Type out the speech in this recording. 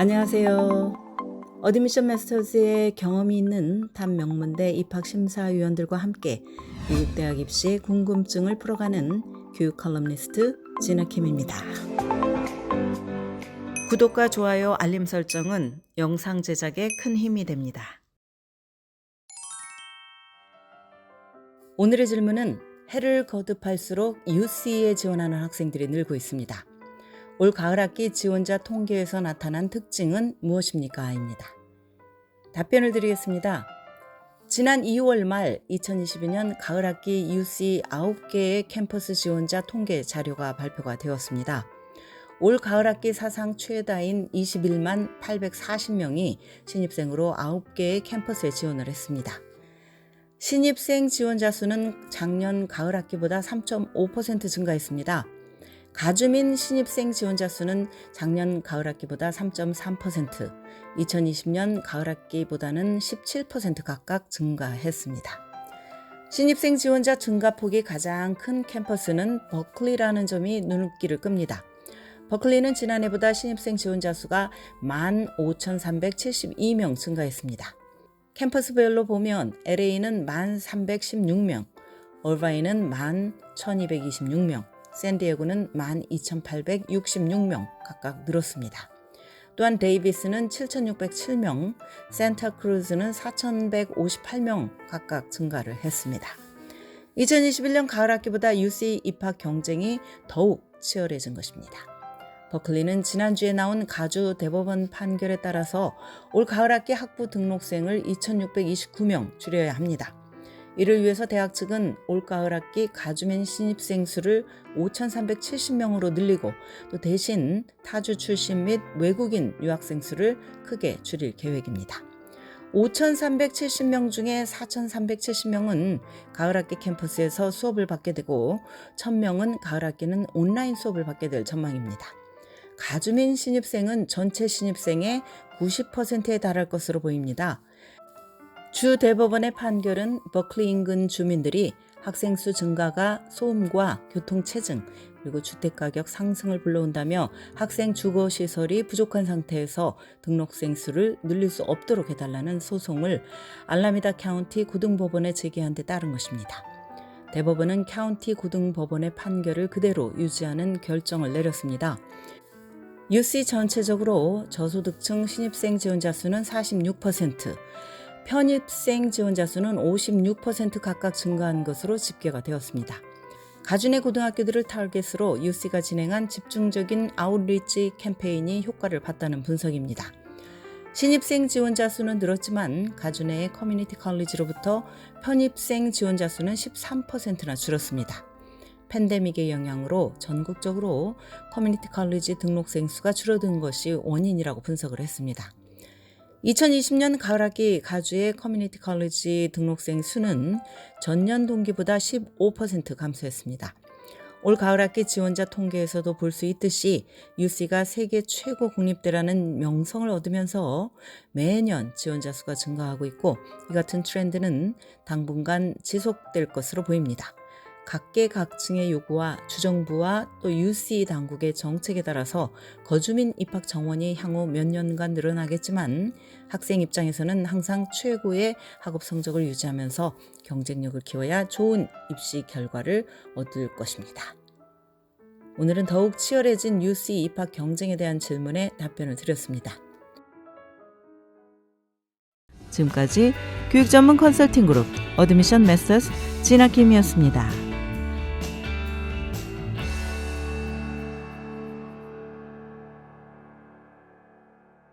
안녕하세요. 어드미션 마스터즈의 경험이 있는 탑 명문대 입학 심사위원들과 함께 미국 대학 입시 궁금증을 풀어가는 교육 컬럼니스트 진아킴입니다. 구독과 좋아요, 알림 설정은 영상 제작에 큰 힘이 됩니다. 오늘의 질문은 해를 거듭할수록 UC에 지원하는 학생들이 늘고 있습니다. 올 가을 학기 지원자 통계에서 나타난 특징은 무엇입니까? 입니다. 답변을 드리겠습니다. 지난 2월 말 2022년 가을 학기 UC 9개의 캠퍼스 지원자 통계 자료가 발표가 되었습니다. 올 가을 학기 사상 최다인 21만 840명이 신입생으로 9개의 캠퍼스에 지원을 했습니다. 신입생 지원자 수는 작년 가을 학기보다 3.5% 증가했습니다. 가주민 신입생 지원자 수는 작년 가을 학기보다 3.3%, 2020년 가을 학기보다는 17% 각각 증가했습니다. 신입생 지원자 증가폭이 가장 큰 캠퍼스는 버클리라는 점이 눈길을 끕니다. 버클리는 지난해보다 신입생 지원자 수가 15,372명 증가했습니다. 캠퍼스별로 보면 LA는 1,316명, 얼바인은 1,1226명, 샌디에고는 12,866명 각각 늘었습니다. 또한 데이비스는 7,607명, 산타크루즈는 4,158명 각각 증가를 했습니다. 2021년 가을 학기보다 UC 입학 경쟁이 더욱 치열해진 것입니다. 버클리는 지난주에 나온 가주 대법원 판결에 따라서 올 가을 학기 학부 등록생을 2,629명 줄여야 합니다. 이를 위해서 대학 측은 올가을 학기 가주민 신입생 수를 5,370명으로 늘리고 또 대신 타주 출신 및 외국인 유학생 수를 크게 줄일 계획입니다. 5,370명 중에 4,370명은 가을 학기 캠퍼스에서 수업을 받게 되고 1,000명은 가을 학기는 온라인 수업을 받게 될 전망입니다. 가주민 신입생은 전체 신입생의 90%에 달할 것으로 보입니다. 주 대법원의 판결은 버클리 인근 주민들이 학생 수 증가가 소음과 교통체증 그리고 주택가격 상승을 불러온다며 학생 주거 시설이 부족한 상태에서 등록생 수를 늘릴 수 없도록 해달라는 소송을 알라미다 카운티 고등법원에 제기한 데 따른 것입니다. 대법원은 카운티 고등법원의 판결을 그대로 유지하는 결정을 내렸습니다. UC 전체적으로 저소득층 신입생 지원자 수는 46%, 편입생 지원자 수는 56% 각각 증가한 것으로 집계가 되었습니다. 가준의 고등학교들을 타겟으로 UC가 진행한 집중적인 아웃리치 캠페인이 효과를 봤다는 분석입니다. 신입생 지원자 수는 늘었지만 가준의 커뮤니티 컬리지로부터 편입생 지원자 수는 13%나 줄었습니다. 팬데믹의 영향으로 전국적으로 커뮤니티 컬리지 등록생 수가 줄어든 것이 원인이라고 분석을 했습니다. 2020년 가을 학기 가주의 커뮤니티 컬리지 등록생 수는 전년 동기보다 15% 감소했습니다. 올 가을 학기 지원자 통계에서도 볼 수 있듯이 UC가 세계 최고 국립대라는 명성을 얻으면서 매년 지원자 수가 증가하고 있고 이 같은 트렌드는 당분간 지속될 것으로 보입니다. 각계각층의 요구와 주정부와 또 UC 당국의 정책에 따라서 거주민 입학 정원이 향후 몇 년간 늘어나겠지만 학생 입장에서는 항상 최고의 학업 성적을 유지하면서 경쟁력을 키워야 좋은 입시 결과를 얻을 것입니다. 오늘은 더욱 치열해진 UC 입학 경쟁에 대한 질문에 답변을 드렸습니다. 지금까지 교육 전문 컨설팅 그룹 어드미션 메서스 진아킴이었습니다.